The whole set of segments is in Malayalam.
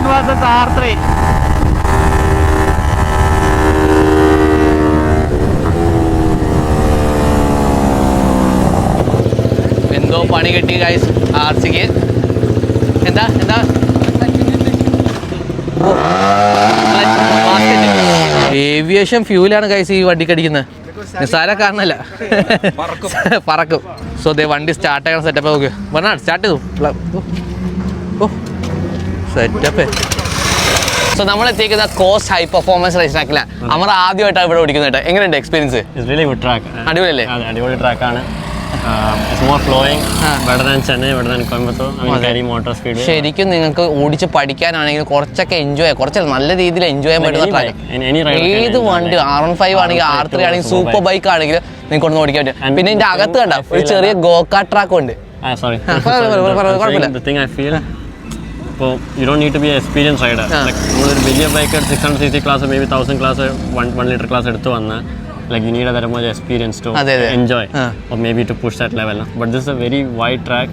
വൺ വേഴ്സസ് ആർ ത്രീ എന്തോ പണി കിട്ടി ഗൈസ് ആർ സിക്ക് എന്താ എന്താ? ഏവിയേഷൻ ഫ്യൂലാണ് ഗൈസ് ഈ വണ്ടിക്ക് അടിക്കുന്നത് നിസ്സാര കാരണല്ല. പറക്കും. സോ ദേ വണ്ടി സ്റ്റാർട്ട് ആക്കാൻ സെറ്റപ്പ് നോക്ക്. പറഞ്ഞാ സ്റ്റാർട്ട് ചെയ്തു. സെറ്റപ്പ് സോ നമ്മൾ എത്തിയിരിക്കുന്ന കോസ് ഹൈ പെർഫോമൻസ് റേസ് ട്രാക്കിലാണ് നമ്മൾ ആദ്യമായിട്ടാണ് ഇവിടെ ഓടിക്കുന്നത് കേട്ടോ. എങ്ങനെയുണ്ട് എക്സ്പീരിയൻസ് It's ഗുഡ് ട്രാക്ക് അടിപൊളി അടിപൊളിയല്ലേ? അടിപൊളി ട്രാക്കാണ് സ്പീഡ് ശരിക്കും നിങ്ങൾക്ക് ഓടിച്ച് പഠിക്കാനാണെങ്കിൽ കുറച്ചൊക്കെ എൻജോയ് കുറച്ച് നല്ല രീതിയിൽ എൻജോയ് ചെയ്യാൻ പറ്റുന്ന ഏത് വണ്ടി ആർ വൺ ഫൈവ് ആണെങ്കിൽ ആർ ത്രീ ആണെങ്കിൽ സൂപ്പർ ബൈക്ക് ആണെങ്കിൽ നിങ്ങൾക്ക് ഒന്ന് ഓടിക്കാൻ പറ്റും. പിന്നെ ഇതിന്റെ അകത്ത് കണ്ട? ഒരു ചെറിയ ഗോക്കാ ട്രാക്ക് ഉണ്ട്. ആ സോറി കുഴപ്പമില്ല. ഇപ്പോൾ you don't need to be experience rider. നമ്മളൊരു വലിയ bike six hundred C C class maybe thousand class one one litre class എടുത്ത് വന്ന് like you need much experience to. Enjoy may or maybe to push that level. But this a very wide track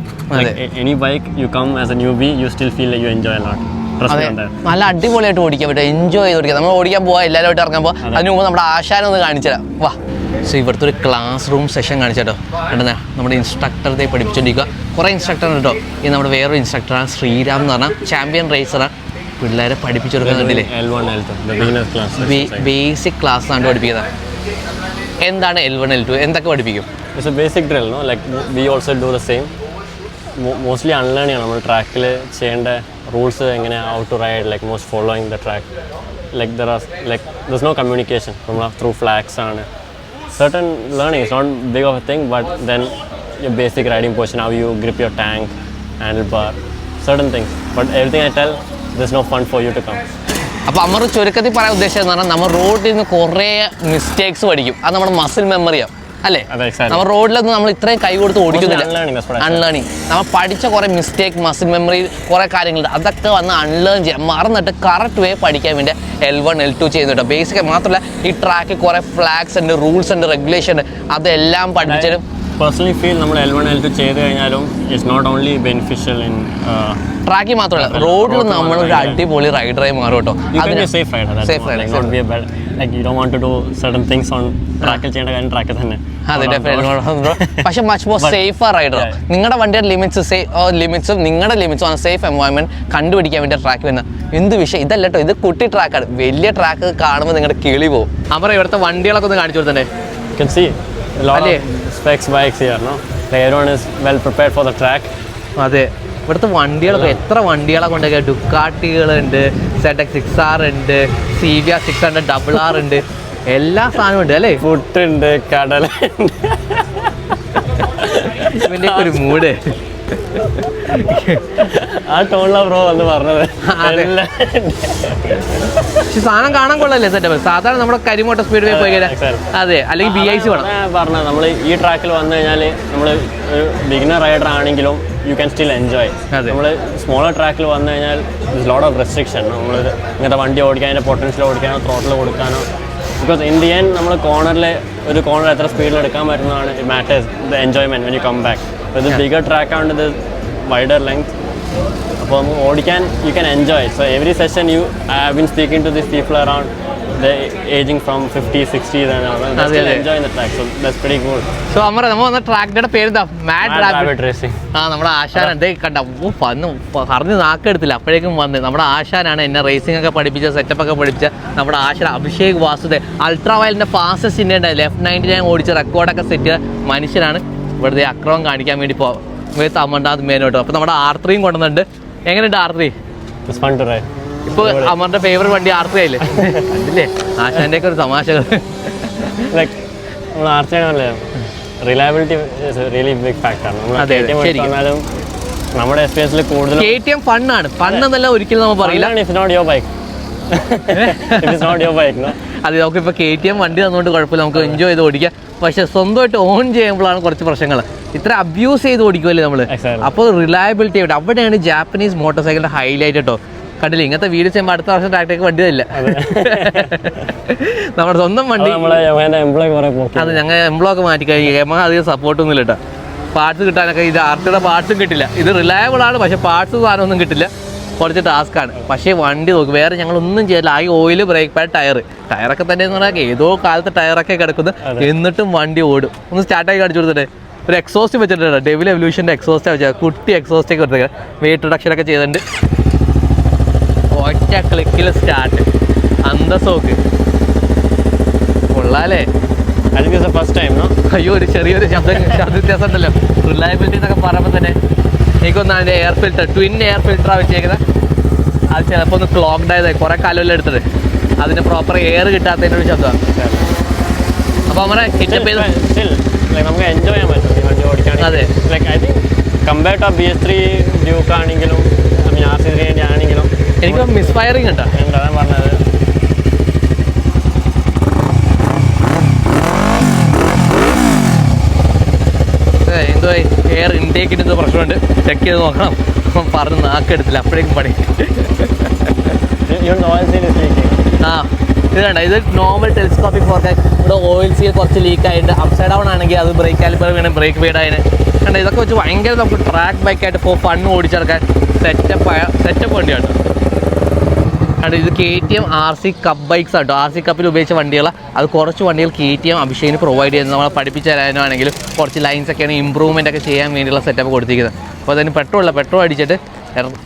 any bike you come as a newbie you still feel you enjoy that. നല്ല അടിപൊളിയായിട്ട് ഓടിക്കാൻ പറ്റും. എൻജോയ് ചെയ്ത് ഓടിക്കാം. നമ്മൾ ഓടിക്കാൻ പോവാ എല്ലാവരുമായിട്ട് ഇറങ്ങുമ്പോൾ അതിന് മുമ്പ് നമ്മുടെ ആശാനം ഒന്ന് കാണിച്ചു തരാം വാ. സോ ഇവിടുത്തെ ഒരു ക്ലാസ് റൂം സെഷൻ കാണിച്ചോ കണ്ടെന്നാ നമ്മുടെ ഇൻസ്ട്രക്ടറെ പഠിപ്പിച്ചുകൊണ്ടിരിക്കുക കുറേ ഇൻസ്ട്രക്ടർ ഉണ്ട് കേട്ടോ. ഈ നമ്മുടെ വേറൊരു ഇൻസ്ട്രക്ടറാണ് ശ്രീരാം എന്ന് പറഞ്ഞാൽ ചാമ്പ്യൻ റേസറാണ് പിള്ളേരെ പഠിപ്പിച്ചു കൊടുക്കുന്നുണ്ടല്ലേ L1 L2 the beginner's class. Basic class ആണ് പഠിപ്പിക്കുന്നത്. എന്താണ് എൽ വൺ എൽ ടു എന്തൊക്കെ പഠിപ്പിക്കും? It's a basic drill no like we also do the same. Mostly unlearn ആണ്. നമ്മൾ ട്രാക്കിൽ ചെയ്യേണ്ട റൂൾസ് എങ്ങനെ out to ride like most following the track like there are like thus no communication നമ്മൾ ത്രൂ ഫ്ലാഗ്സ് ആണ്. Certain learning is not big of a thing but then your basic riding position how you grip your tank handlebar certain things but everything i tell there's no fun for you to come അപ്പോൾ അമർ ചുരുക്കത്തിൽ പറയാൻ ഉദ്ദേശിച്ചതെന്ന് പറഞ്ഞാൽ നമ്മൾ റോഡിൽ നിന്ന് കുറേ മിസ്റ്റേക്സ് പഠിക്കും അത് നമ്മുടെ മസിൽ മെമ്മറിയാണ് അല്ലേ? നമ്മൾ റോഡിലൊന്നും നമ്മൾ ഇത്രയും കൈ കൊടുത്ത് ഓടിക്കുന്നില്ല. അൺലേണിങ് നമ്മൾ പഠിച്ച കുറെ മിസ്റ്റേക്ക് മസിൽ മെമ്മറി കുറെ കാര്യങ്ങളുണ്ട്. അതൊക്കെ വന്ന് അൺലേൺ ചെയ്യാം. മറന്നിട്ട് കറക്റ്റ് വേ പഠിക്കാൻ വേണ്ടി എൽ വൺ എൽ ടു ചെയ്യുന്നുണ്ട് ബേസിക് മാത്രമല്ല ഈ ട്രാക്കിൽ കുറെ ഫ്ലാഗ്സ് ഉണ്ട് റൂൾസ് ഉണ്ട് റെഗുലേഷൻ ഉണ്ട്. അതെല്ലാം പഠിച്ചാലും പേഴ്സണലി ഫീൽ നമ്മൾ എൽ വൺ എൽ ടു ചെയ്ത് കഴിഞ്ഞാലും it's not only beneficial in ട്രാക്കിൽ മാത്രമല്ല റോഡിൽ നമ്മൾ ഒരു അടിപൊളി റൈഡറായി മാറും കേട്ടോ സേഫ് can ട്രാക്കിൽ ചെയ്യേണ്ട കാര്യം ട്രാക്കിൽ തന്നെ. പക്ഷെ much more But- safe rider. നിങ്ങളുടെ വണ്ടിയുടെ ലിമിറ്റ്സ് ലിമിറ്റ്സും നിങ്ങളുടെ ലിമിറ്റ്സും ആണ് സേഫ് എൻവയോൺമെന്റ് കണ്ടുപിടിക്കാൻ വേണ്ടി ട്രാക്ക് വരുന്നത് എന്ത് വിഷയം? ഇതല്ല കേട്ടോ ഇത് കുട്ടി ട്രാക്കാണ് വലിയ ട്രാക്ക് കാണുമ്പോൾ നിങ്ങളുടെ കിളി പോകും അവർ ഇവിടുത്തെ വണ്ടികളൊക്കെ ഒന്ന് കാണിച്ചു കൊടുത്തേ can see a lot of specs bikes here, no? Like everyone is well prepared for the track. അതെ. ഇവിടുത്തെ വണ്ടികളൊക്കെ എത്ര വണ്ടികളെ കൊണ്ടൊക്കെ ഡുക്കാട്ടികളുണ്ട് സെഡക് സിക്സ് ആർ ഉണ്ട് C V R six hundred double R ഉണ്ട്. എല്ലാ സാധനവും ഉണ്ട് അല്ലേ? ഫുഡ് ഉണ്ട് കടലുണ്ട്. ഇവന്റെ ഒരു മൂഡ്. ആ ടോണിലാ ബ്രോ വന്ന് പറഞ്ഞത്. പക്ഷെ സാധനം കാണാൻ കൊള്ളല്ലേ സെറ്റപ്പ്? സാധാരണ നമ്മുടെ കരിമോട്ട സ്പീഡ് വേ പോയി കഴിഞ്ഞാൽ അതെ അല്ലെങ്കിൽ ബി ഐ സി വേണം. പറഞ്ഞത്. നമ്മൾ ഈ ട്രാക്കിൽ വന്നു കഴിഞ്ഞാൽ നമ്മൾ ഒരു ബിഗിനർ റൈഡർ ആണെങ്കിലും യു ക്യാൻ സ്റ്റിൽ എൻജോയ്. നമ്മൾ സ്മോളർ ട്രാക്കിൽ വന്നു കഴിഞ്ഞാൽ ലോട്ട് ഓഫ് റെസ്ട്രിക്ഷൻ നമ്മൾ ഇങ്ങനത്തെ വണ്ടി ഓടിക്കാൻ അതിന്റെ പൊട്ടൻഷ്യൽ ഓടിക്കാനോ ത്രോട്ടിൽ കൊടുക്കാനോ. ബിക്കോസ് ഇന്ത്യൻ ദി എൻഡ് നമ്മൾ കോർണറിൽ ഒരു കോർണർ എത്ര സ്പീഡിൽ എടുക്കാൻ പറ്റുന്നതാണ് it matters the enjoyment when you come back ഇത് ബിഗർ ട്രാക്ക് ആണ് ഇത് വൈഡർ ലെങ്ത് അപ്പോൾ നമുക്ക് ഓടിക്കാൻ you can enjoy so every session you have been speaking to this people around ageing from fifty sixty അതെ, അതെ. Enjoy the track so that's very good so അമ്മ നമ്മൾ വന്ന ട്രാക്കിന്റെ പേരെന്താ? മാഡ് റാബിറ്റ് റാബിറ്റ് റേസിംഗ് ആ നമ്മുടെ ആശാൻ എന്തേ കണ്ട ഓ വന്ന് പറഞ്ഞ് നാക്കെടുത്തില്ല അപ്പോഴേക്കും വന്ന് നമ്മുടെ ആശാനാണ് എന്നെ റേസിംഗ് ഒക്കെ പഠിപ്പിച്ച സെറ്റപ്പ് ഒക്കെ പഠിപ്പിച്ച നമ്മുടെ ആശാൻ അഭിഷേക് വാസുദേവ്. അൾട്രാ വയലിന്റെ fastest India left ninety nine ഓടിച്ച റെക്കോർഡൊക്കെ സെറ്റ് ചെയ്ത മനുഷ്യനാണ് ഇവിടുത്തെ അക്രമം കാണിക്കാൻ വേണ്ടി പോ തമ്മണ്ടാത് മേനോട്ടോ അപ്പൊ നമ്മുടെ ആർ ത്രീയും കൊണ്ടുവന്നുണ്ട് എങ്ങനെയുണ്ട് ആർ ത്രീ ഇപ്പൊ അമറിന്റെ ഫേവറേറ്റ് വണ്ടി ആർ ത്രീ ആയില്ലേ? അല്ലേ ആശാന്റെ ഒക്കെ ഒരു തമാശകൾ ആർച്ചയാണല്ലേ റിലയബിലിറ്റി റിയലി ബിഗ് ഫാക്ടറാണ് നമ്മുടെ എക്സ്പീരിയൻസിൽ കൂടുതൽ കെ ടി എം ഫണ്ണാണ് ഫണ്ണെന്നല്ല ഒരിക്കലും നമ്മൾ പറയില്ല. If not your bike not your bike ഇപ്പൊ കെ ടി എം വണ്ടി തന്നുകൊണ്ട് കുഴപ്പമില്ല. നമുക്ക് എൻജോയ് ചെയ്ത് ഓടിക്കാം. പക്ഷെ സ്വന്തമായിട്ട് ഓൺ ചെയ്യുമ്പോഴാണ് കുറച്ച് പ്രശ്നങ്ങൾ. ഇത്ര അബ്യൂസ് ചെയ്ത് ഓടിക്കുമല്ലേ നമ്മൾ അപ്പോൾ റിലയബിലിറ്റി ആയിട്ട് അവിടെയാണ് ജാപ്പനീസ് മോട്ടോർ സൈക്കിളിന്റെ ഹൈലൈറ്റ് കേട്ടോ കണ്ടില്ല? ഇങ്ങനത്തെ വീട് ചെയ്യുമ്പോൾ അടുത്ത വർഷം ട്രാക്ടർക്ക് വണ്ടി തരില്ല നമ്മുടെ സ്വന്തം വണ്ടി. അത് ഞങ്ങൾ എംബ്ലോക്ക് മാറ്റി കഴിഞ്ഞു എമ്മ അധികം സപ്പോർട്ടൊന്നും ഇല്ല കേട്ടോ പാർട്സ് കിട്ടാനൊക്കെ ഇത് ആർട്ടിയുടെ പാർട്സും കിട്ടില്ല. ഇത് റിലയബിൾ ആണ് പക്ഷെ പാർട്സ് സാധനമൊന്നും കിട്ടില്ല. കുറച്ച് ടാസ്ക് ആണ്. പക്ഷേ വണ്ടി നോക്ക് വേറെ ഞങ്ങൾ ഒന്നും ചെയ്തില്ല. ആകെ ഓയിൽ ബ്രേക്ക് പാഡ് ടയർ ടയറൊക്കെ തന്നെ എന്ന് പറഞ്ഞാൽ ഏതോ കാലത്ത് ടയറൊക്കെ കിടക്കുന്നു എന്നിട്ടും വണ്ടി ഓടും. ഒന്ന് സ്റ്റാർട്ടാക്കി കാണിച്ചു കൊടുത്തിട്ട്. ഒരു എക്സോസ്റ്റ് വെച്ചിട്ടുണ്ട് ഡെവിൽ എവല്യൂഷന്റെ എക്സോസ്റ്റ് വെച്ചാൽ കുട്ടി എക്സോസ്റ്റ് ഒക്കെ കൊടുത്തിട്ട് വെയിറ്റ് റിഡക്ഷൻ ഒക്കെ ചെയ്തിട്ടുണ്ട്. ഒറ്റ ക്ലിക്കിൽ സ്റ്റാർട്ട് അന്തസോക്ക് കൊള്ളാലേ കഴിഞ്ഞ ദിവസം ഫസ്റ്റ് no? അയ്യോ ഒരു ചെറിയൊരു ശബ്ദ ശബ്ദ വ്യത്യാസം ഉണ്ടല്ലോ. റിലയബിലിറ്റി എന്നൊക്കെ പറയുമ്പോൾ തന്നെ എനിക്കൊന്ന് അതിന്റെ എയർ ഫിൽറ്റർ ട്വിൻ എയർ ഫിൽറ്ററാണ് വെച്ചേക്കുന്നത് അത് ചിലപ്പോൾ ഒന്ന് ക്ലോക്ക്ഡ് ആയതായി. കുറേ കാലമല്ല എടുത്തത്. അതിന് പ്രോപ്പർ എയർ കിട്ടാത്തതിന്റെ ഒരു ശബ്ദമാണ് അപ്പോൾ നമ്മുടെ still, നമുക്ക് എൻജോയ് ചെയ്യാൻ പറ്റും. വണ്ടി അതെ. Like I think to B S three Duke ആണെങ്കിലും ആർ സി ത്രീ ആണെങ്കിലും എനിക്ക് മിസ് ഫയറിംഗ് ഉണ്ടോ എന്താ പറഞ്ഞത് ഏ, എന്തോ എയർ ഇൻടേക്കിന് എന്തോ പ്രശ്നമുണ്ട്. ചെക്ക് ചെയ്ത് നോക്കണം. അപ്പം പറഞ്ഞ് നാക്കെടുത്തില്ല അപ്പോഴേക്കും പണി. ആ ഇത് കണ്ട? ഇത് നോർമൽ ടെലിസ്കോപ്പിക് ഫോർക്കാസ്റ്റ് ഇവിടെ ഓയിൽ സീൽ കുറച്ച് ലീക്ക് ആയിട്ട് അപ്സൈഡ് ഡൗൺ ആണെങ്കിൽ അത് ബ്രേക്ക് കാലിപ്പർ വേണം ബ്രേക്ക് വീഡ് അതിന് കണ്ട? ഇതൊക്കെ വെച്ച് ഭയങ്കര നമുക്ക് ട്രാക്ക് ബൈക്കായിട്ട് ഇപ്പോൾ ഫണ്ണ് ഓടിച്ചെടുക്കാൻ സെറ്റപ്പ് സെറ്റപ്പ് വണ്ടിയാണ്. കണ്ട ഇത് K T M R C cup bikes auto R C കപ്പിൽ ഉപയോഗിച്ച വണ്ടികളാണ് അത് കുറച്ച് വണ്ടികൾ കെ ടി എം അഭിഷേകിന് പ്രൊവൈഡ് ചെയ്യുന്നത് നമ്മളെ പഠിപ്പിച്ച് തരാനാണെങ്കിലും കുറച്ച് ലൈൻസ് ഒക്കെയാണ് ഇമ്പ്രൂവ്മെന്റ് ഒക്കെ ചെയ്യാൻ വേണ്ടിയുള്ള സെറ്റപ്പ് കൊടുത്തിരിക്കുന്നത്. അപ്പോൾ അതിന് പെട്രോൾ ഇല്ല. പെട്രോൾ അടിച്ചിട്ട്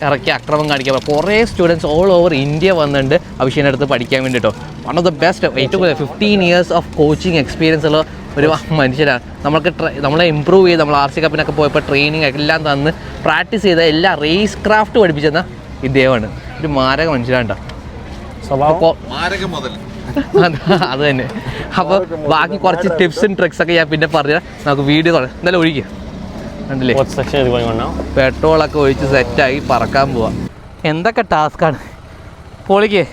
ഇറക്കി അക്രമം കാണിക്കുക കുറേ സ്റ്റുഡൻസ് ഓൾ ഓവർ ഇന്ത്യ വന്നിട്ടുണ്ട് അഭിഷേകിന്റെ അടുത്ത് പഠിക്കാൻ വേണ്ടിയിട്ടോ വൺ ഓഫ് ദ ബെസ്റ്റ് ഏറ്റവും fifteen years of coaching experience ഉള്ള ഒരു മനുഷ്യരാണ്. നമ്മൾക്ക് നമ്മളെ ഇമ്പ്രൂവ് ചെയ്ത് നമ്മൾ ആർ സി കപ്പിനൊക്കെ പോയപ്പോൾ ട്രെയിനിങ് എല്ലാം തന്ന് പ്രാക്ടീസ് ചെയ്ത എല്ലാ റേസ് ക്രാഫ്റ്റ് പഠിപ്പിച്ചെന്ന ഇദ്ദേഹമാണ്. ഒരു മാരക മുതൽ. അത് തന്നെ. അപ്പോൾ ബാക്കി കുറച്ച് ടിപ്സും ട്രിക്സ് ഒക്കെ ഞാൻ പിന്നെ പറഞ്ഞുതരാം നമുക്ക് വീഡിയോ എന്നാലും എന്തായാലും ഒഴിക്കുക കണ്ടില്ലേ? പെട്രോളൊക്കെ ഒഴിച്ച് സെറ്റായി പറക്കാൻ പോവാ. എന്തൊക്കെ ടാസ്ക്കാണ് പൊളിക്ക്.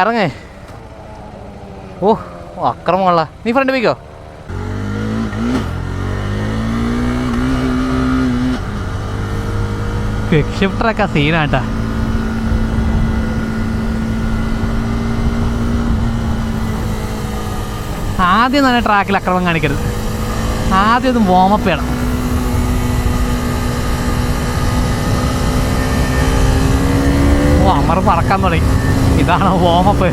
ഇറങ്ങേ. ഓ അക്രമമുള്ള. നീ ഫ്രണ്ട് പോയിക്കോ? ക്വിക്ക് ഷിഫ്റ്ററൊക്കെ സീനാട്ടാ ആദ്യം തന്നെ ട്രാക്കിൽ അക്രമം കാണിക്കരുത്. ആദ്യം ഒന്ന് വോമപ്പ് ചെയ്യണം. ഓ അമർ പറക്കാൻ തുടങ്ങി. ഇതാണ് വാമപ്പ്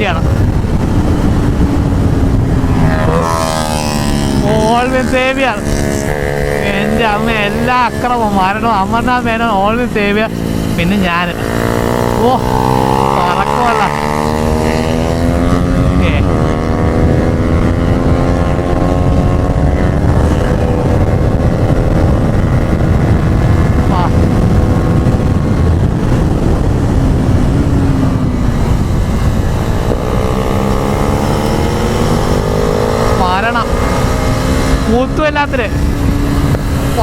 ടക്കിന്റെയാണ് ഓൾവിൻ സേവിയർ. എന്റെ അമ്മ എല്ലാ അക്രമവും മരണവും അമർനാഥ് മേനോൻ ഓൾവിൻ സേവിയർ പിന്നെ ഞാൻ ഓ പറക്കുമല്ല ഏ ആ മരണം കൂത്തു എല്ലാത്തിന്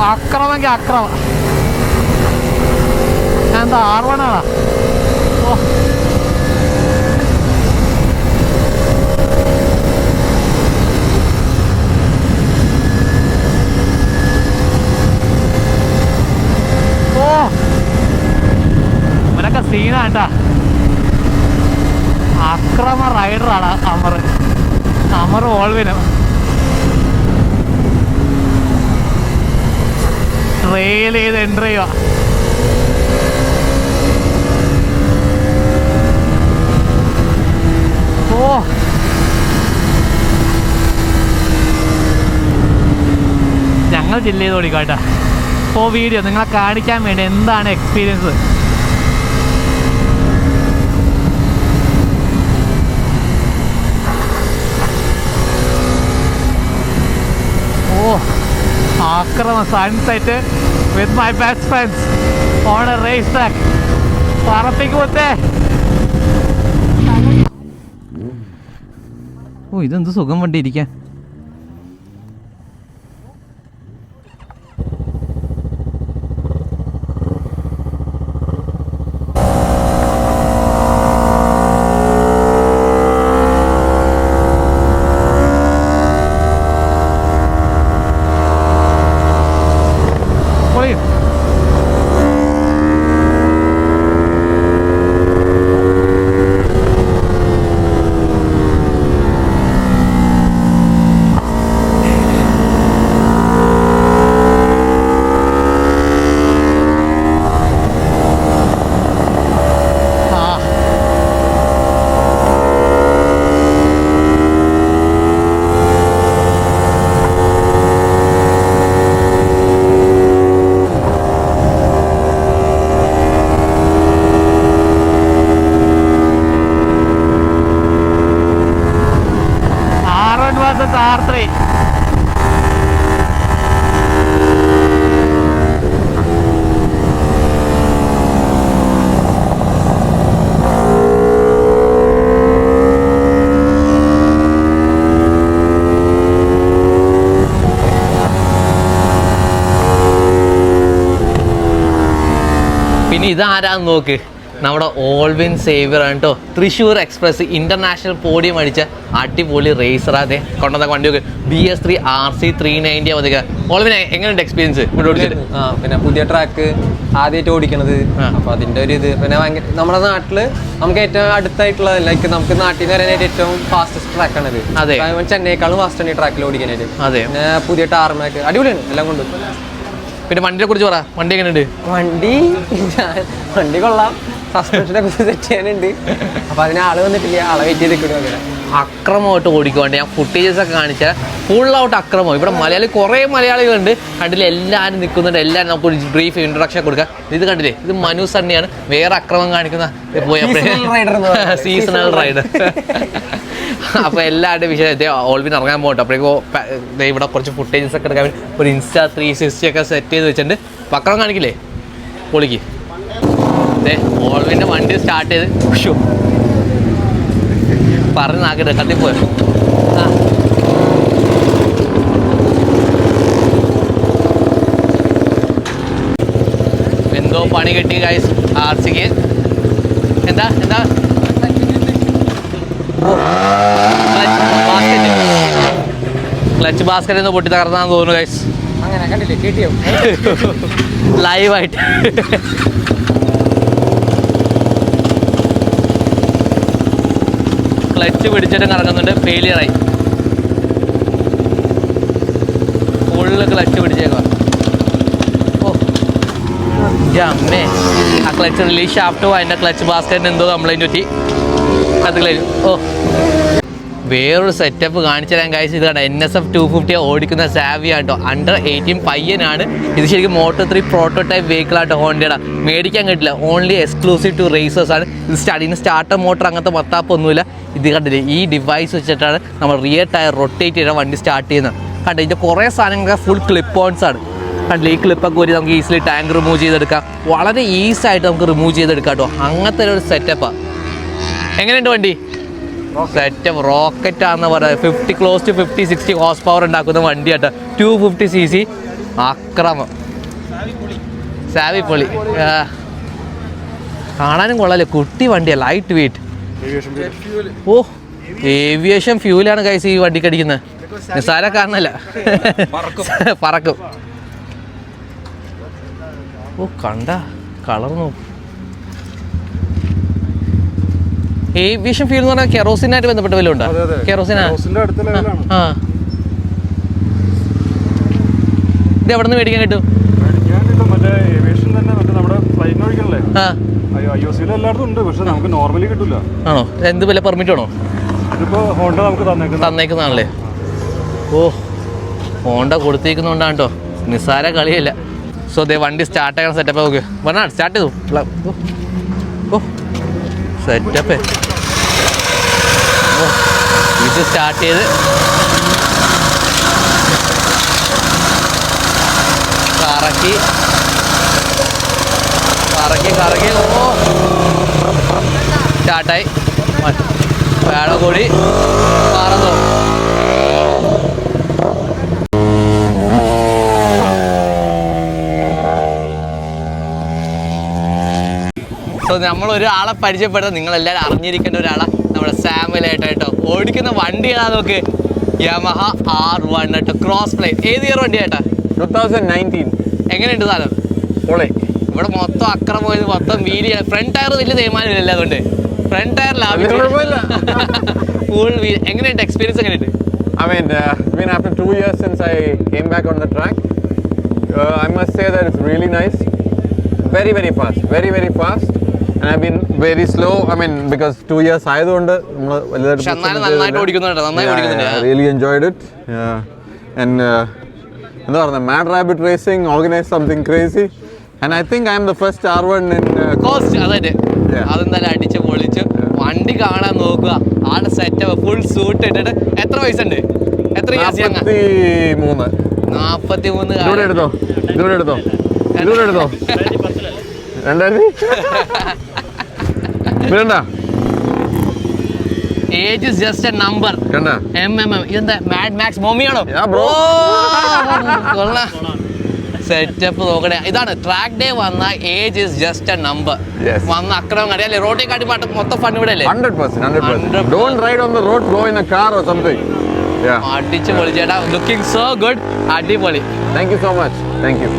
അക്രമെങ്കിൽ അക്രമ. എന്താ ആർവണാണോ ഓ. ഇവനൊക്കെ സീനാട്ടാ അക്രമ റൈഡറാണ് അമർ. അമർ ഓൾവിനും ട്രെയിൽ ചെയ്ത് എന്റർ ചെയ്യുക. ഓ. ഞങ്ങൾ ജില്ല ചെയ്ത് ഓടിക്കോട്ടെ ഓ വീഡിയോ നിങ്ങളെ കാണിക്കാൻ വേണ്ടി എന്താണ് എക്സ്പീരിയൻസ് ഓ ആക്രമ sunset with my best friends on a race track പറപ്പിക്കുമത്തേ ഓ ഇതെന്ത് സുഖം വണ്ടി ഇരിക്കാൻ പിന്നെ ഇതാരാന്ന് നോക്ക്. നമ്മുടെ ഓൾവിൻ സേവിയർ ആണ് കേട്ടോ തൃശ്ശൂർ എക്സ്പ്രസ് ഇന്റർനാഷണൽ പോഡിയം അടിച്ച അടിപൊളി റേസർ അതെ കൊണ്ടുവന്ന വണ്ടി നോക്ക്. B S three R C three ninety മതി ഓൾവിൻ എങ്ങനെയുണ്ട് എക്സ്പീരിയൻസ് പിന്നെ പുതിയ ട്രാക്ക് ആദ്യമായിട്ട് ഓടിക്കണത്. അപ്പൊ അതിന്റെ ഒരു ഇത്. പിന്നെ നമ്മുടെ നാട്ടിൽ നമുക്ക് ഏറ്റവും അടുത്തായിട്ടുള്ള ലൈക്ക് നമുക്ക് നാട്ടിൽ നിന്ന് വരാനായിട്ട് ഏറ്റവും ഫാസ്റ്റസ്റ്റ് ട്രാക്കാണ് ഇത് അതെ. ചെന്നൈക്കാളും ഫാസ്റ്റ് ആണ് ഈ ട്രാക്കിൽ ഓടിക്കാനായിട്ട്. അതെ. പിന്നെ പുതിയ ടാർമാക്ക്. അടിപൊളിയാണ്. എല്ലാം കൊണ്ടും. പിന്നെ വണ്ടിയെ കുറിച്ച് പറ. വണ്ടി എങ്ങനെയുണ്ട്? വണ്ടി? വണ്ടി കൊള്ളാം. സസ്പെൻഷനെ കുറിച്ച് സെറ്റ് ചെയ്യാനുണ്ട്. അപ്പൊ അതിന് ആൾ വന്നിട്ടില്ല. ആളെ വെയിറ്റ് ചെയ്ത് അക്രമമായിട്ട് ഓടിക്കുവാണ്ട് ഞാൻ ഫുട്ടേജസ് ഒക്കെ കാണിച്ചാൽ ഫുൾ ഔട്ട് അക്രമം ഇവിടെ മലയാളി കുറേ മലയാളികളുണ്ട്. കണ്ടില്ലേ? എല്ലാവരും നിൽക്കുന്നുണ്ട് എല്ലാവരും നമുക്ക് ഒരു ബ്രീഫ് ഇൻട്രൊഡക്ഷൻ കൊടുക്കാം. ഇത് കണ്ടില്ലേ? ഇത് മനു സണ്ണിയാണ്. വേറെ അക്രമം കാണിക്കുന്ന സീസണൽ റൈഡർ അപ്പൊ എല്ലാവരുടെയും വിഷയം ഓൾവിൻ ഇറങ്ങാൻ പോകട്ടെ. അപ്പോഴേക്കും ഇവിടെ കുറച്ച് ഫുട്ടേജസ് ഒക്കെ എടുക്കാൻ ഒരു ഇൻസ്റ്റാ ത്രീ സിക്സ്റ്റി ഒക്കെ സെറ്റ് ചെയ്ത് വെച്ചിട്ടുണ്ട്. അക്രമം കാണിക്കില്ലേ? പൊളിക്ക്. ഓൾവിന്റെ വണ്ടി സ്റ്റാർട്ട് ചെയ്ത്. ഷൂ പറഞ്ഞ് നാക്കിട്ട് കത്തിപ്പോയോ ആ. എന്തോ പണി കിട്ടി ഗൈസ് ആർ സിക്ക് എന്താ? എന്താ ക്ലച്ച് ബാസ്കറ്റ് എന്ന് പൊട്ടി തകർന്നാന്ന് തോന്നുന്നു ഗൈസ് അങ്ങനെ കണ്ടില്ലേ ലൈവായിട്ട് ക്ലച്ച് പിടിച്ചിട്ടും കറങ്ങുന്നുണ്ട്. ഫെയിലിയറായി ഫുള്ള് ക്ലച്ച് പിടിച്ചേക്കാം ഓ. അമ്മേ. ആ ക്ലച്ച് റിലീസ് ആഫ്റ്റർ അതിന്റെ ക്ലച്ച് ബാസ്കറ്റിന് എന്തോ കംപ്ലൈന്റ് പറ്റി. അത് കഴിഞ്ഞു. ഓ. വേറൊരു സെറ്റപ്പ് കാണിച്ചു തരാൻ കാഴ്ച ഇതാണ് N S F two fifty ഓടിക്കുന്ന സാവിയാണ് കേട്ടോ. അണ്ടർ എയ്റ്റീൻ പയ്യനാണ്. ഇത് ശരിക്കും മോട്ടോ ത്രീ പ്രോട്ടോടൈപ്പ് വെഹിക്കിൾ ആട്ടോ ഹോണ്ടയുടെ മേടിക്കാൻ കിട്ടില്ല. ഓൺലി എക്സ്ക്ലൂസീവ് ടു റേസേഴ്സ് ആണ്. ഇത് സ്റ്റാർട്ടിന് സ്റ്റാർട്ടർ മോട്ടർ അങ്ങനത്തെ മത്താപ്പൊന്നുമില്ല ഇത് കണ്ടില്ലേ ഈ ഡിവൈസ് വെച്ചിട്ടാണ് നമ്മൾ റിയർ ടയർ റൊട്ടേറ്റ് ചെയ്ത വണ്ടി സ്റ്റാർട്ട് ചെയ്യുന്നത്. കണ്ടോ ഇതിന്റെ കുറേ സാധനങ്ങളൊക്കെ ഫുൾ ക്ലിപ്പ് ഓൺസ് ആണ്. കണ്ടില്ല ഈ ക്ലിപ്പൊക്കെ ഒരു നമുക്ക് ഈസിലി ടാങ്ക് റിമൂവ് ചെയ്തെടുക്കാം. വളരെ ഈസി ആയിട്ട് നമുക്ക് റിമൂവ് ചെയ്തെടുക്കാം കേട്ടോ. അങ്ങനത്തെ ഒരു സെറ്റപ്പാണ് എങ്ങനെയുണ്ട് വണ്ടി? സെറ്റപ്പ് റോക്കറ്റ് ആണെന്ന് പറയുന്നത് fifty close two fifty sixty horse power ഉണ്ടാക്കുന്ന വണ്ടി വണ്ടിയാട്ടോ ടു ഫിഫ്റ്റി സി സി അക്രമം സാവി പൊളി കാണാനും കൊള്ളാല്ലേ കുട്ടി വണ്ടിയാ. ലൈറ്റ് വെയിറ്റ് ഓ. ഏവിയേഷൻ ഫ്യൂലാണ് കൈസ് ഈ വണ്ടിക്ക് അടിക്കുന്നത്. നിസ്സാര കാരണല്ല പറക്കും. ഓ കണ്ട. കളർ നോക്കും. ഏവിയേഷൻ ഫ്യൂൽ എന്ന് പറഞ്ഞാൽ കെറോസിനായിട്ട് ബന്ധപ്പെട്ട വല്ലതും ഉണ്ടോ? കെറോസിനാ ആ. ഇത് എവിടെ നിന്ന് മേടിക്കാൻ കിട്ടും? ആണോ? എന്ത് വില പെർമിറ്റ് ആണോ? തന്നേക്കുന്നതാണല്ലേ? ഓ ഹോണ്ട കൊടുത്തേക്കുന്നോണ്ടാണ് കേട്ടോ നിസ്സാര കളിയല്ല. സോ ദേ വണ്ടി സ്റ്റാർട്ട് ആക്കാൻ സെറ്റപ്പ് നോക്ക് പറഞ്ഞാ സ്റ്റാർട്ട് ചെയ്തു. ഓ. സെറ്റപ്പ് ഇത് സ്റ്റാർട്ട് ചെയ്ത്. കറക്കി. കറക്കി കറക്കി. ഓ. സ്റ്റാർട്ടായി വേട കൂടി. പറന്നു. സോ നമ്മൾ നിങ്ങളെല്ലാവരും അറിഞ്ഞിരിക്കേണ്ട ഒരാളെ. നമ്മുടെ സാമുലായിട്ട് കേട്ടോ. ഓടിക്കുന്ന വണ്ടി ഏതാ നോക്ക്? യമഹ ആർ വൺ കേട്ടോ ക്രോസ് പ്ലേ ഏത് ഇയർ വണ്ടി കേട്ടാ ടൂ തൗസൻഡ് നയന്റീൻ എങ്ങനെയുണ്ട് സാധനം? പൊളി. ഇവിടെ മൊത്തം അക്രമം പോയത് മൊത്തം വീതി. ഫ്രണ്ട് ടയർ വലിയ തീരുമാനമില്ല അതുകൊണ്ട്? Front tyre full. ഫുൾ എങ്ങനെയുണ്ട് എക്സ്പീരിയൻസ് എങ്ങനെയുണ്ട്? I mean, uh, it's been after two years since I came back on the track. Uh, I must say that it's really nice. Very, very fast. Very, very fast. I've been very slow. I mean, because two years ആയതുകൊണ്ട് നമ്മൾ വലുതായിട്ട് it. Yeah. And uh, എന്താ പറയുക Mad Rabbit Racing organise something crazy and I think I am the first R one in coast അതെ. അതെന്തായാലും അടിച്ച് പൊളിച്ച്. വണ്ടി കാണാൻ നോക്കുക. ആടെ സെറ്റപ്പ് ഫുൾ സൂട്ട് ഇട്ടിട്ട്. എത്ര വയസ്സുണ്ട്? എത്ര ഇയേഴ്സ് നാൽപ്പത്തി മൂന്ന് നാപ്പത്തി മൂന്ന് എടുത്തോ? ഇതുകൂടെ എടുത്തോ? ഇതുകൂടെ എടുത്തോ? Age is just a number hmm hmm hmm ഇതെന്താ? മാഡ് മാക്സ് മോമിയാണോ സെറ്റപ്പ് നോക്കണേ. ഇതാണ് ട്രാക്ക് ഡേ വന്ന age is just a number. വന്ന അക്രമം അല്ലേ? റോഡിൽ കാട്ടി പാട്ട് മൊത്തം ഫണ്ട് ഇവിടെ അല്ലേ? 100%, 100%. 100%. Don't ride on the road, go in a car or something. Yeah. അടിച്ചു പൊളി ചേട്ടാ ലുക്കിംഗ് സോ ഗുഡ് അടിപൊളി. Thank you so much thank you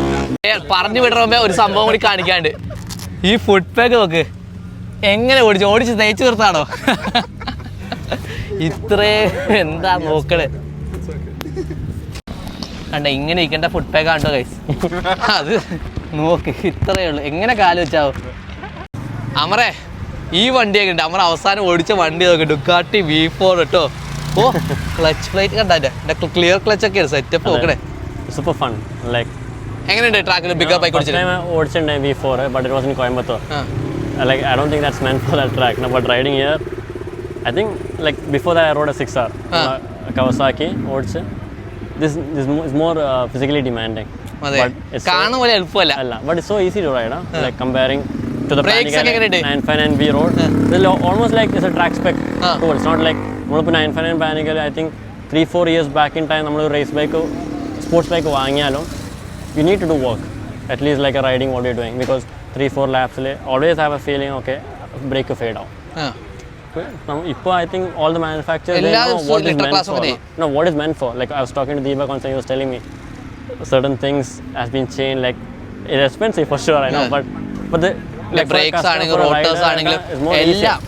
പറഞ്ഞു വിടുന്ന മുമ്പേ ഒരു സംഭവം കൂടി കാണിക്കാണ്ട് ഈ ഫുഡ് പാക്ക് നോക്ക്. എങ്ങനെ ഓടിച്ചു? ഓടിച്ച് തേച്ച് തീർത്താണോ ഇത്രേ എന്താ നോക്കണേ? കണ്ട ഇങ്ങനെ ഇരിക്കേണ്ട ഫുഡ് പാക്ക് ആണ്ടോ കൈസ് അത് നോക്ക് ഇത്രേ ഉള്ളൂ. എങ്ങനെ കാൽ വെച്ചാവോ? അമറേ ഈ വണ്ടിയൊക്കെ ഉണ്ട്. അമറ അവസാനം ഓടിച്ച വണ്ടി നോക്കി. ഡുക്കാട്ടി വി ഫോർ കേട്ടോ ഓ ക്ലച്ച് പ്ലേറ്റ് കണ്ടേ ക്ലിയർ ക്ലച്ച് ഒക്കെ സെറ്റപ്പ് നോക്കണേ. സൂപ്പർ ഫൺ Like എങ്ങനെയുണ്ട് ട്രാക്കിൽ പിക്കപ്പ് ആയി ഓടിച്ചിട്ടുണ്ടായി V four but it was in Coimbatore. ആ like I don't think that's meant for that track. No, but riding here, I think like before that I rode a six hour Ah. uh, Kawasaki. ഓടിച്ച് uh, physically demanding. അതെ But it's so- കാണുന്ന പോലെ എളുപ്പമല്ല അല്ല so easy to ride. Huh? Like comparing to the Brakes Panic ഒക്കെ എങ്ങനെയുണ്ട്? 959 V road. It's lo- almost like it's a track spec Ah. tool. It's not like നമ്മളിപ്പോൾ nine five nine പാനിക്കൽ I think three four years back in time നമ്മൾ റേസ് ബൈക്ക് സ്പോർട്സ് ബൈക്ക് വാങ്ങിയാലും you need to do work at least like a riding what you doing because three four always always have a feeling, okay, brake a fade out. ഇപ്പോൾ I think all the manufacture they know what is meant for no what is meant for like i was talking to deepak once he was telling me certain things has been changed like it's expensive for sure i know Yeah. but but the Like brakes customer, ആണെങ്കിലും, റോട്ടേഴ്സ് a rotors ആണെങ്കിലും. എല്ലാം.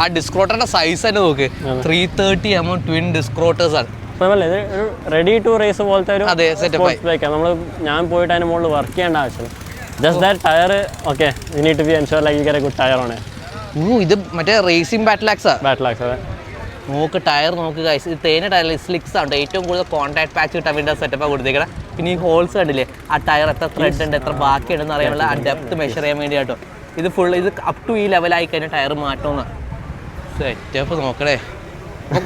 ആ ഡിസ്ക്രോട്ടറിന്റെ സൈസ് തന്നെ നോക്ക് three thirty M twin disc rotors ആണ് ഇത് ഒരു റെഡി ടു റേസ് പോലത്തെ ഒരു ആയി. ബൈക്കാണ് നമ്മൾ ഞാൻ പോയിട്ട് അതിന് മുകളിൽ വർക്ക് ചെയ്യേണ്ട ആവശ്യം just that tyre okay you need to be ensure like get a good tyre ആണ് ഇത് മറ്റേ റേസിംഗ് ബാറ്റിലാക്സാ ബാറ്റ്ലാക്സ് അതെ. നോക്ക് ടയർ നോക്ക് ഗൈസ് ഇത് തേന ടയർ സ്ലിക്സ് ആണ്. ഏറ്റവും കൂടുതൽ കോൺടാക്ട് പാച്ച് കിട്ടാൻ വേണ്ടി സെറ്റപ്പാണ് കൊടുത്തേക്കണം. പിന്നെ ഈ ഹോൾസ് കണ്ടില്ലേ? ആ ടയർ എത്ര ത്രെഡ് ഉണ്ട് എത്ര ബാക്കി ഉണ്ടെന്ന് അറിയാനുള്ള ആ ഡെപ്ത് മെഷർ ചെയ്യാൻ വേണ്ടി കേട്ടോ ഇത് ഫുൾ ഇത് അപ് ടു ഈ ലെവലായി കഴിഞ്ഞാൽ ടയർ മാറ്റുമെന്ന് സെറ്റപ്പ് നോക്കണേ.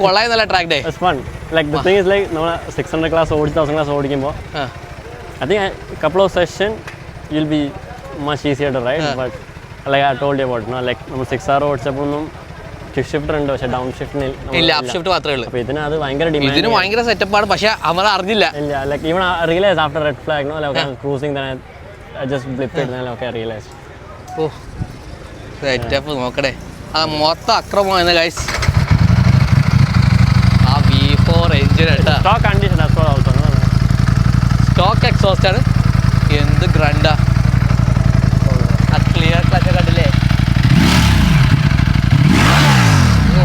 കൊള്ളായിരുന്നല്ല track day fun like the thing is like നമ്മൾ സിക്സ് ഹൺഡ്രഡ് ക്ലാസ് ഓടി തൗസൻഡ് ക്ലാസ് ഓടിക്കുമ്പോൾ I think couple of session of be much be much ride but ride, Yeah. Told told you about, നമ്മൾ സിക്സ് ആർ ഓടിച്ചപ്പോൾ ഒന്നും ഷിഫ്റ്റർ ഉണ്ട് പക്ഷേ ഡൗൺ ഷിഫ്റ്റിന് ഇല്ല അപ് ഷിഫ്റ്റ് മാത്രമേ ഉള്ളൂ. ഇതിന് അത് ഭയങ്കര ഡിമാൻഡ് ഇതിന് ഭയങ്കര സെറ്റപ്പാണ് പക്ഷെ അവർ അറിഞ്ഞില്ല. ഇല്ല like even realise after red flag no like cruising തന്നെ ജസ്റ്റ് ബ്ലിപ്പ് ഇട്ട് തന്നെ ഓക്കെ റിയലൈസ് ഓ സെറ്റപ്പ് നോക്കടേ. അത് മൊത്തം അക്രമമായിരുന്നു ഗൈസ് ആ ഫോർ എഞ്ചിൻ കേട്ടാ. Stock condition as also stock exhaust ആണ്. എന്ത് ഗ്രണ്ടാ. ആ ക്ലിയർ കണ്ടില്ലേ ഓ,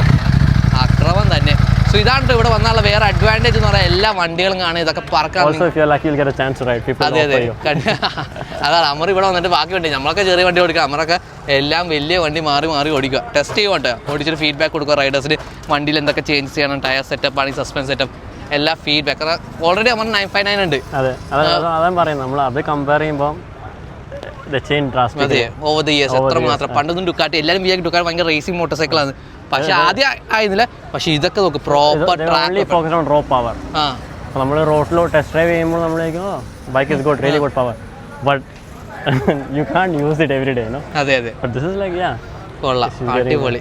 അക്രമം തന്നെ സോ ഇതാണ് ഇവിടെ വന്നുള്ള വേറെ അഡ്വാന്റേജ് എന്ന് പറയാൻ എല്ലാ വണ്ടികളും കാണും. ഇതൊക്കെ പറക്കാൻ അതെ അതെ. അതാണ് അമർ ഇവിടെ വന്നിട്ട് ബാക്കി വണ്ടി. നമ്മളൊക്കെ ചെറിയ വണ്ടി ഓടിക്കുക അമറൊക്കെ എല്ലാം വലിയ വണ്ടി മാറി മാറി ഓടിക്കുക ടെസ്റ്റ് ചെയ്യുവാട്ടോ? ഓടിച്ചിട്ട് ഫീഡ്ബാക്ക് കൊടുക്കുക റൈഡേഴ്സിന് വണ്ടിയിൽ എന്തൊക്കെ ചേഞ്ച് ചെയ്യണം ടയർ സെറ്റപ്പ് ആണ് സസ്പെൻസ് സെറ്റപ്പ് എല്ലാ feedback already Amar nine five nine ഉണ്ട്. അതെ. അതെ അതാണ് പറയുന്നത്. നമ്മൾ അത് കമ്പയർ ചെയ്യുമ്പോൾ ഓവർ ദ ഇയേഴ്സ് എത്ര മാത്രം? പണ്ടൊന്നും ഡുക്കാട്ടി എല്ലാവരും വിചാരിക്കും ഡുക്കാട്ടി ഭയങ്കര റേസിംഗ് മോട്ടോർ സൈക്കിളാണ് പക്ഷെ ആദ്യം ആയിരുന്നില്ല. പക്ഷെ ഇതൊക്കെ നോക്ക് proper focus on raw power അപ്പോൾ നമ്മൾ റോഡിലോ ടെസ്റ്റ് ഡ്രൈവ് ചെയ്യുമ്പോൾ നമ്മളേക്കും bike is good really good power but you can use it every day no അതെ അതെ. But this is like yeah കൊള്ളാം. അടിപൊളി.